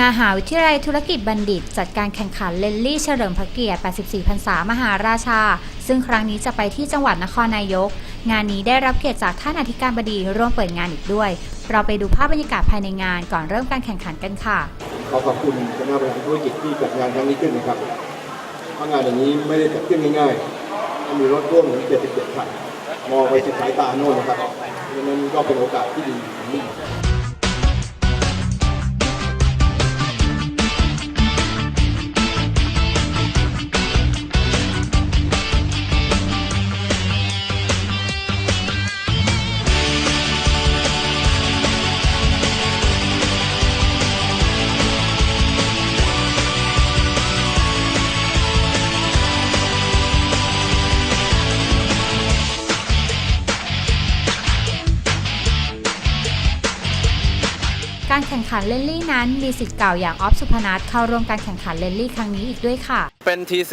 มหาวิทยาลัยธุรกิจบัณฑิต จัดการแข่งขันเลนลี่เฉลิมพระเกียรติ 84 พรรษามหาราชา ซึ่งครั้งนี้จะไปที่จังหวัดนครนายก งานนี้ได้รับเกียรติจากท่านอธิการบดีร่วมเปิดงานอีกด้วย เราไปดูภาพบรรยากาศภายในงานก่อนเริ่มการแข่งขันกันค่ะ ขอขอบคุณคณะบริหารธุรกิจที่จัดงานครั้งนี้ขึ้นนะครับเพราะงานอย่างนี้ไม่ได้จัดขึ้นง่ายๆต้องมีรถร่วมถึง77คันมองไปสุดสายตาโน่นนะครับเพราะฉะนั้นก็เป็นโอกาสที่ดี ข่งขันเลนลี่นั้น มีสิทธิ์เก่าอย่างออฟสุพนัทเข้าร่วมการแข่งขันเลนลี่ครั้งนี้อีกด้วยค่ะ เป็น TC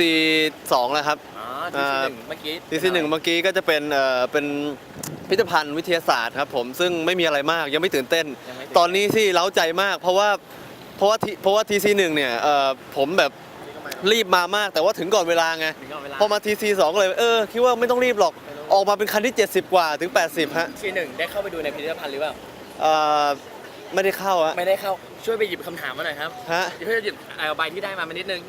2แล้วครับ อ๋อทีซีหนึ่งเมื่อกี้ TC 1เมื่อกี้ก็จะเป็นเอ่อเป็นพิพิธภัณฑ์วิทยาศาสตร์ครับผมซึ่งไม่มีอะไรมากยังไม่ตื่นเต้น ยังไม่ตอนนี้ที่เล้าใจมาก เพราะว่าเพราะว่า T- เพราะว่า TC 1เนี่ยเอ่อผมแบบรีบมามากแต่ว่าถึงก่อนเวลาไง ถึงก่อนเวลาพอมา TC 2ก็เลยเออคิดว่าไม่ต้องรีบหรอกออกมาเป็นคันที่ 70 กว่าถึง 80 ฮะทีหนึ่งได้เข้าไปดูในพิพิธภัณฑ์หรือเปล่า เอ่อ ไม่ได้เข้าอะไม่ได้เข้าช่วยไปหยิบคำถามมาหน่อยครับฮะช่วยหยิบเอาใบที่ได้มามานิดนึง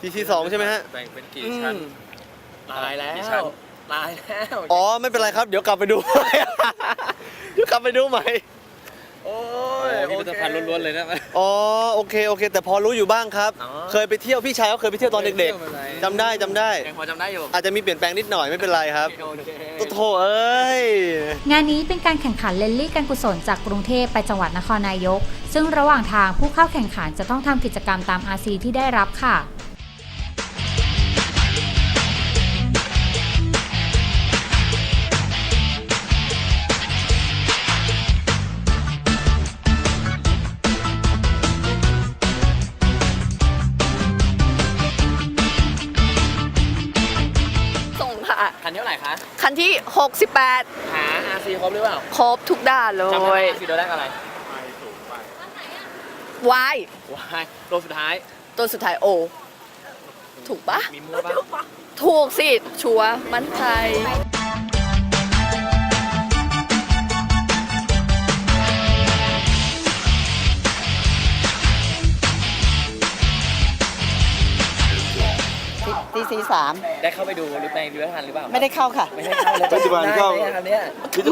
TC 2ใช่ไหมฮะ แบ่งเป็นกี่อืชั้นมลายแล้วลายแล้วอ๋อไม่เป็นไรครับ เดี๋ยวกลับไปดู เดี๋ยวกลับไปดูใหม่ โอ้พิยพิธภัณฑ์ล้วนๆเลยนะโอคอ๋อโอเคโอเค แต่พอรู้อยู่บ้างครับ อ๋อ เคยไปเที่ยวพี่ชายเขาเคยไปเที่ยวตอนเด็กเคยไปเที่ยวมาไหนๆจำได้จำได้ ยังพอจำได้อยู่อาจจะมีเปลี่ยนแปลงนิดหน่อยไม่เป็นไรครับโอเค โอ้โถเอ้ย งานนี้เป็นการแข่งขันเลนลี่การกุศลจากกรุงเทพไปจังหวัดนครนายก ซึ่งระหว่างทางผู้เข้าแข่งขันจะต้องทำกิจกรรมตาม RC ที่ได้รับค่ะ 68 หา RC ครบหรือเปล่าครบทุกด้านเลจำได้ไหม ย RC ตัวแรกอะไรวาย วายตัวสุดท้าย ตัวสุดท้ายโอ ถูกปะ มีมั่วปะ ถูกสิ ชัวร์มั่นใจ ตีสีสามได้เข้าไปดูหรือไปพิพิธภัณฑ์หรือเปล่าไม่ได้เข้าค่ะ ไม่ได้เข้าเลยพิพิธภัณฑ์เข้า ได้ไหมครับเนี่ย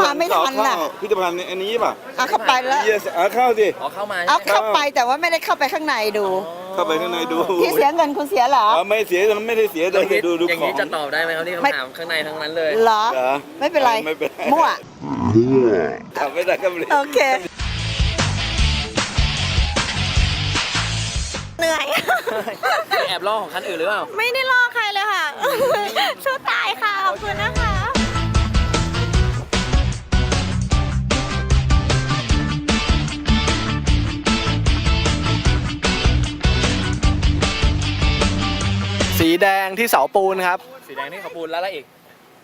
มาไม่ทันน่ะ พิพิธภัณฑ์อันนี้ป่ะเอาเข้าไปแล้ว เยสเอาเข้าสิ อ๋อเข้ามาเอาใช่ไหมเข้าไปแต่ว่าไม่ได้เข้าไปข้างในดู เข้าไปข้างในดูที่เสียเงินคุณเสียเหรออ๋อไม่เสียไม่ได้เสียแต่อย่างนี้ดูดูอย่างขอนี้งจะตอบได้ไหมครับนี่ไม่ คำถามข้างในทั้งนั้นเลย เหรอ เหรอไม่เป็นไร ไม่เป็นไรมั่ว ทำไม่ได้ก็ไม่ได้ โอเค เหนื่อยแอบล่อของคันอื่นหรือเปล่า ไม่ได้รอใครเลยค่ะ สู้ตายค่ะ ขอบคุณนะคะสีแดงที่เสาปูนครับ สีแดงนี่ขปูนแล้วอะไรอีก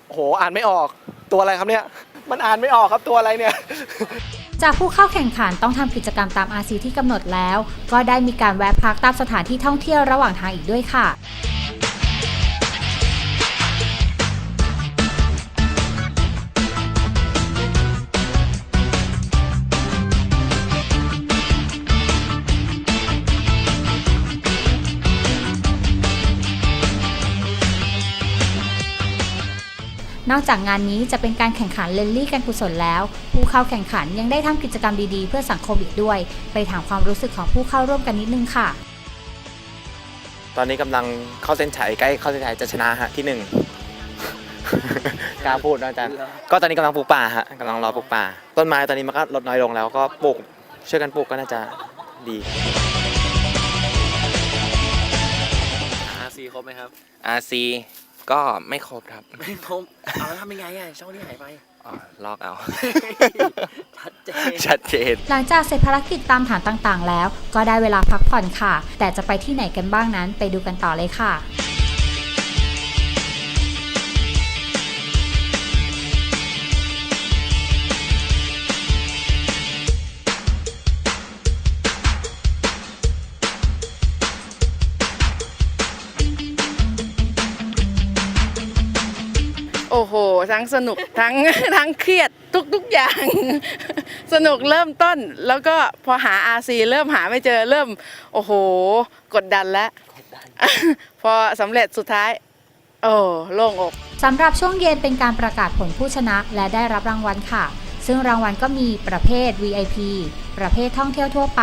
โอ้โห อ่านไม่ออก ตัวอะไรครับเนี่ย มันอ่านไม่ออกครับตัวอะไรเนี่ย จากผู้เข้าแข่งขันต้องทำกิจกรรมตาม RC ที่กำหนดแล้ว ก็ได้มีการแวะพักตามสถานที่ท่องเที่ยวระหว่างทางอีกด้วยค่ะ นอกจากงานนี้จะเป็นการแข่งขันเลนลี่การกุศลแล้ว ผู้เข้าแข่งขันยังได้ทำกิจกรรมดีๆ เพื่อสังคมอีกด้วย ไปถามความรู้สึกของผู้เข้าร่วมกันนิดนึงค่ะ ตอนนี้กำลังเข้าเส้นชัยใกล้เข้าเส้นชัยจะชนะฮะที่หนึ่ง กล้าพูดนะอาจารย์ก็ตอนนี้กำลังปลูกป่าฮะกำลังรอปลูกป่า ต้นไม้ตอนนี้มันก็ลดน้อยลงแล้วก็ปลูกช่วยกันปลูกก็น่าจะดี RC ครบไหมครับ RC ก็ไม่ครบครับไม่ครบเอาแล้วทำยังไงอะช่องนี้หายไปอ๋อลอกเอา ชัดเจนชัดเจน หลังจากเสร็จภารกิจตามฐานต่างๆ แล้ว ก็ได้เวลาพักผ่อนค่ะ แต่จะไปที่ไหนกันบ้างนั้นไปดูกันต่อเลยค่ะ ทั้งสนุกทั้งทั้งเครียดทุกทุกอย่าง สนุกเริ่มต้น แล้วก็พอหา RC เริ่มหาไม่เจอเริ่ม โอ้โห กดดันแล้ว พอสำเร็จสุดท้าย โอ้โล่งอกสำหรับช่วงเย็นเป็นการประกาศผลผู้ชนะและได้รับรางวัลค่ะ ซึ่งรางวัลก็มีประเภท VIP ประเภทท่องเที่ยวทั่วไป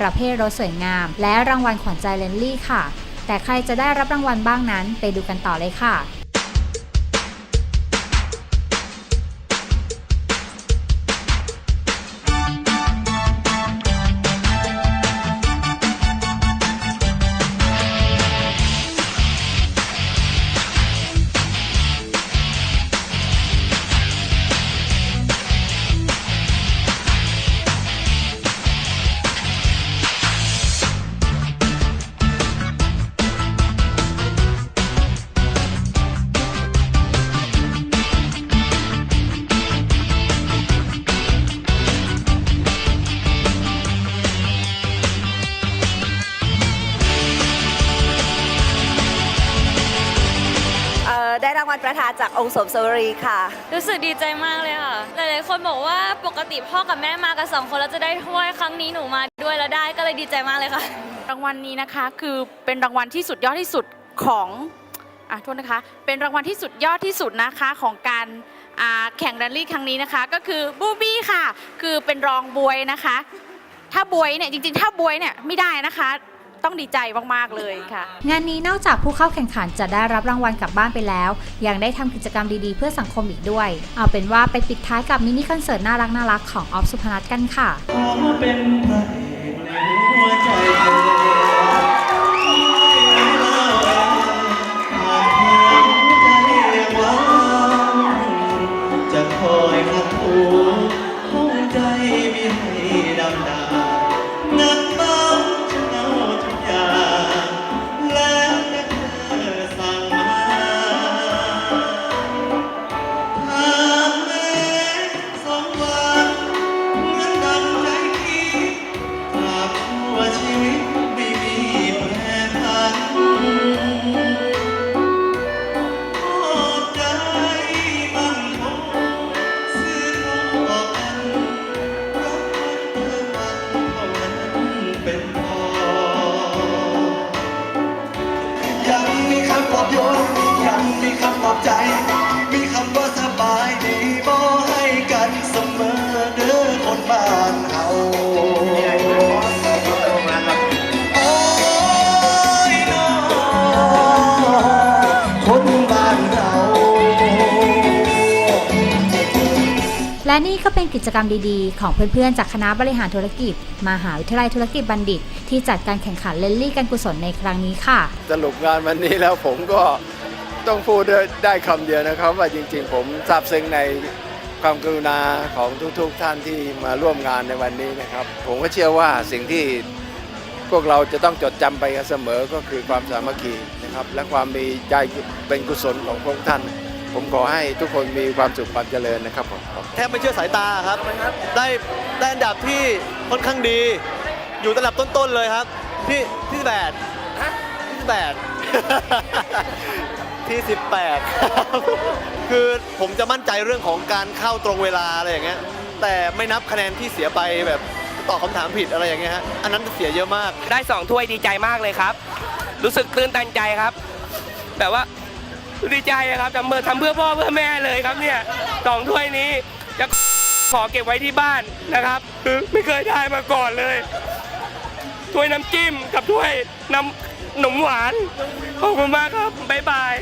ประเภทรถสวยงาม และรางวัลขวัญใจเลนลี่ค่ะ แต่ใครจะได้รับรางวัลบ้างนั้น ไปดูกันต่อเลยค่ะ อได้รางวัลประธานจากองค์สมสวรีค่ะ รู้สึกดีใจมากเลยค่ะ หลายๆคนบอกว่าปกติพ่อกับแม่มากันสองคนแล้วจะได้ถ้วยครั้งนี้หนูมาด้วยแล้วได้ก็เลยดีใจมากเลยค่ะ รางวัลนี้นะคะคือเป็นรางวัลที่สุดยอดที่สุดของอะโทษนะคะ เป็นรางวัลที่สุดยอดที่สุดนะคะของการอ่าแข่งแรลลี่ครั้งนี้นะคะ ก็คือบูบี้ค่ะ คือเป็นรองบวยนะคะ ถ้าบวยเนี่ยจริงๆ ถ้าบวยเนี่ยไม่ได้นะคะ ต้องดีใจมากๆเลยค่ะ งานนี้นอกจากผู้เข้าแข่งขันจะได้รับรางวัลกลับบ้านไปแล้ว ยังได้ทำกิจกรรมดีๆ เพื่อสังคมอีกด้วย เอาเป็นว่าไปปิดท้ายกับมินิคอนเสิร์ตน่ารักน่ารักของออฟสุพนัทกันค่ะ ขอเป็นพระเอกในหัวใจ และนี่ก็เป็นกิจกรรมดีๆ ของเพื่อนๆ จากคณะบริหารธุรกิจ มหาวิทยาลัยธุรกิจบัณฑิต ที่จัดการแข่งขันเลนลี่กันกุศลในครั้งนี้ค่ะ สรุปงานวันนี้แล้วผมก็ต้องพูดได้ได้คำเดียวนะครับ ว่าจริงๆ ผมซาบซึ้งในความกรุณาของทุกๆท่านที่มาร่วมงานในวันนี้นะครับ ผมก็เชื่อว่าสิ่งที่พวกเราจะต้องจดจำไปเสมอก็คือความสามัคคีนะครับ และความมีใจเป็นกุศลของพวกท่าน ผมขอให้ทุกคนมีความสุขความเจริญนะครับผมแทบไม่เชื่อสายตาครับ ได้ได้อันดับที่ค่อนข้างดี อยู่อันดับต้นๆเลยครับ ที่ที่แปดที่แปด ที่ 18 คือผมจะมั่นใจเรื่องของการเข้าตรงเวลาอะไรอย่างเงี้ย แต่ไม่นับคะแนนที่เสียไปแบบตอบคำถามผิดอะไรอย่างเงี้ยฮะ อันนั้นเสียเยอะมาก ได้สองถ้วยดีใจมากเลยครับ รู้สึกตื้นตันใจครับ แบบว่า ดีใจอะครับทำเพื่อทำเพื่อพ่อเพื่อแม่เลยครับเนี่ยสองถ้วยนี้จะขอเก็บไว้ที่บ้านนะครับ ไม่เคยได้มาก่อนเลยถ้วยน้ำจิ้มกับถ้วยน้ำหนมหวานขอบคุณมากครับบ๊ายบาย